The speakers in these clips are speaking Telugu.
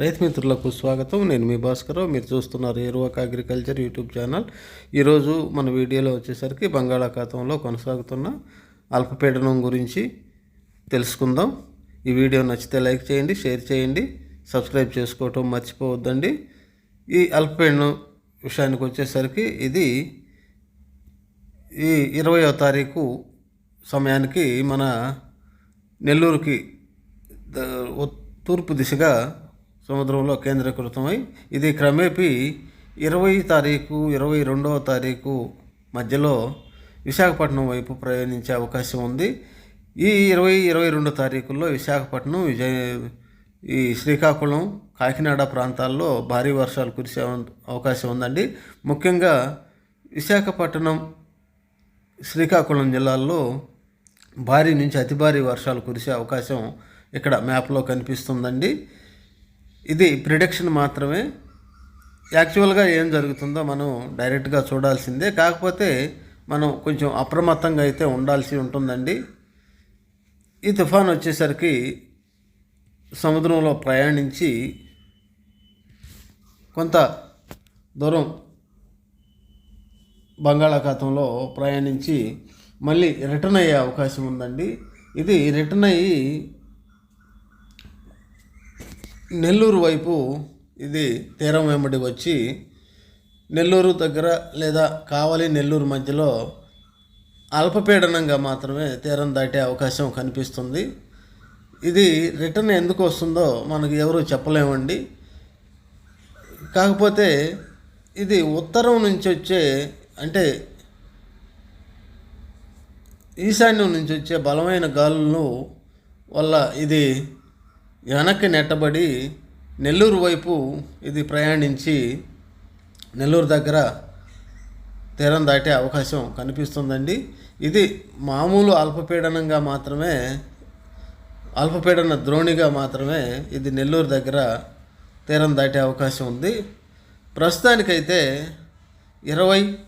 రైతు మిత్రులకు స్వాగతం. నేను మీ భాస్కర్ మీరు చూస్తున్నారు ఏరువాక అగ్రికల్చర్ యూట్యూబ్ ఛానల్. ఈరోజు మన వీడియోలో వచ్చేసరికి బంగాళాఖాతంలో కొనసాగుతున్న అల్పపీడనం గురించి తెలుసుకుందాం. ఈ వీడియో నచ్చితే లైక్ చేయండి షేర్ చేయండి సబ్స్క్రైబ్ చేసుకోవటం మర్చిపోవద్దండి. ఈ అల్పపీడనం విషయానికి వచ్చేసరికి ఇది ఈ ఇరవయో తారీఖు సమయానికి మన నెల్లూరుకి తూర్పు దిశగా సముద్రంలో కేంద్రీకృతమై ఇది క్రమేపీ ఇరవై తారీఖు ఇరవై రెండవ తారీఖు మధ్యలో విశాఖపట్నం వైపు ప్రయాణించే అవకాశం ఉంది. ఈ ఇరవై ఇరవై రెండు తారీఖుల్లో విశాఖపట్నం విజయ ఈ శ్రీకాకుళం కాకినాడ ప్రాంతాల్లో భారీ వర్షాలు కురిసే అవకాశం ఉందండి. ముఖ్యంగా విశాఖపట్నం శ్రీకాకుళం జిల్లాల్లో భారీ నుంచి అతి భారీ వర్షాలు కురిసే అవకాశం ఇక్కడ మ్యాప్లో కనిపిస్తుందండి. ఇది ప్రిడిక్షన్ మాత్రమే. యాక్చువల్గా ఏం జరుగుతుందో మనం డైరెక్ట్గా చూడాల్సిందే. కాకపోతే మనం కొంచెం అప్రమత్తంగా అయితే ఉండాల్సి ఉంటుందండి. ఈ తుఫాన్ వచ్చేసరికి సముద్రంలో ప్రయాణించి కొంత దూరం బంగాళాఖాతంలో ప్రయాణించి మళ్ళీ రిటర్న్ అయ్యే అవకాశం ఉందండి. ఇది రిటర్న్ అయ్యి నెల్లూరు వైపు ఇది తీరం వెంబడి వచ్చి నెల్లూరు దగ్గర లేదా కావలి నెల్లూరు మధ్యలో అల్పపీడనంగా మాత్రమే తీరం దాటే అవకాశం కనిపిస్తుంది. ఇది రిటర్న్ ఎందుకు వస్తుందో మనకు ఎవరు చెప్పలేమండి. కాకపోతే ఇది ఉత్తరం నుంచి వచ్చే అంటే ఈశాన్యం నుంచి వచ్చే బలమైన గాలులు వల్ల ఇది వెనక్కి నెట్టబడి నెల్లూరు వైపు ఇది ప్రయాణించి నెల్లూరు దగ్గర తీరం దాటే అవకాశం కనిపిస్తుందండి. ఇది మామూలు అల్పపీడనంగా మాత్రమే అల్పపీడన ద్రోణిగా మాత్రమే ఇది నెల్లూరు దగ్గర తీరం దాటే అవకాశం ఉంది. ప్రస్తుతానికైతే ఇరవై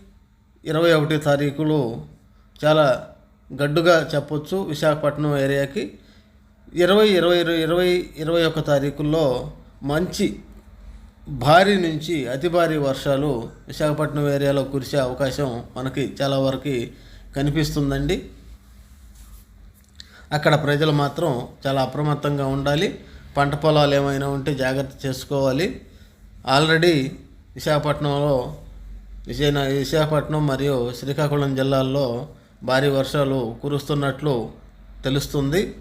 ఇరవై ఒకటి తారీఖులు చాలా గడ్డుగా చెప్పొచ్చు విశాఖపట్నం ఏరియాకి. ఇరవై ఇరవై ఇరవై ఇరవై ఒక తారీఖుల్లో మంచి భారీ నుంచి అతి భారీ వర్షాలు విశాఖపట్నం ఏరియాలో కురిసే అవకాశం మనకి చాలా వరకు కనిపిస్తుందండి. అక్కడ ప్రజలు మాత్రం చాలా అప్రమత్తంగా ఉండాలి. పంట పొలాలు ఏమైనా ఉంటే జాగ్రత్త చేసుకోవాలి. ఆల్రెడీ విశాఖపట్నంలో విజయన విశాఖపట్నం మరియు శ్రీకాకుళం జిల్లాల్లో భారీ వర్షాలు కురుస్తున్నట్లు తెలుస్తుంది.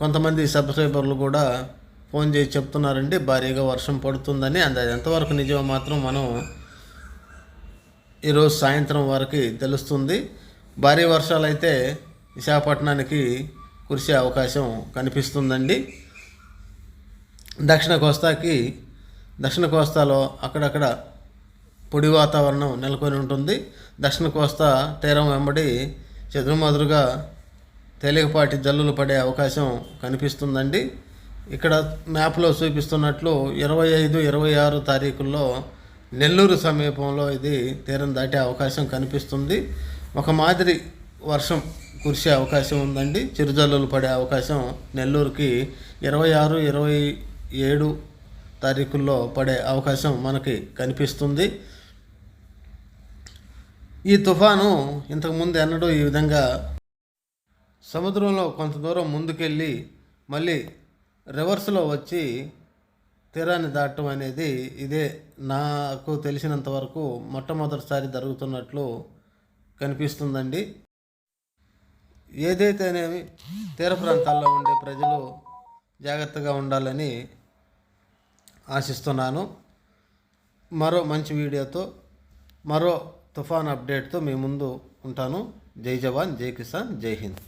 కొంతమంది సబ్స్క్రైబర్లు కూడా ఫోన్ చేసి చెప్తున్నారండి భారీగా వర్షం పడుతుందని. అది ఎంతవరకు నిజమో మాత్రం మనం ఈరోజు సాయంత్రం వరకు తెలుస్తుంది. భారీ వర్షాలు అయితే విశాఖపట్నానికి కురిసే అవకాశం కనిపిస్తుందండి. దక్షిణ కోస్తాకి దక్షిణ కోస్తాలో అక్కడక్కడ పొడి వాతావరణం నెలకొని ఉంటుంది. దక్షిణ కోస్తా తీరం వెంబడి చెదురుమదురుగా తేలికపాటి జల్లులు పడే అవకాశం కనిపిస్తుందండి. ఇక్కడ మ్యాప్లో చూపిస్తున్నట్లు ఇరవై ఐదు ఇరవై ఆరు తారీఖుల్లో నెల్లూరు సమీపంలో ఇది తీరం దాటే అవకాశం కనిపిస్తుంది. ఒక మాదిరి వర్షం కురిసే అవకాశం ఉందండి. చిరుజల్లులు పడే అవకాశం నెల్లూరుకి ఇరవై ఆరు ఇరవై ఏడు తారీఖుల్లో పడే అవకాశం మనకి కనిపిస్తుంది. ఈ తుఫాను ఇంతకుముందు ఎన్నడూ ఈ విధంగా సముద్రంలో కొంత దూరం ముందుకెళ్ళి మళ్ళీ రివర్స్లో వచ్చి తీరాన్ని దాటడం అనేది ఇదే నాకు తెలిసినంత వరకు మొట్టమొదటిసారి జరుగుతున్నట్లు కనిపిస్తుందండి. ఏదైతేనేమి తీర ప్రాంతాల్లో ఉండే ప్రజలు జాగ్రత్తగా ఉండాలని ఆశిస్తున్నాను. మరో మంచి వీడియోతో మరో తుఫాన్ అప్డేట్తో మీ ముందు ఉంటాను. జై జవాన్ జై కిసాన్ జై హింద్.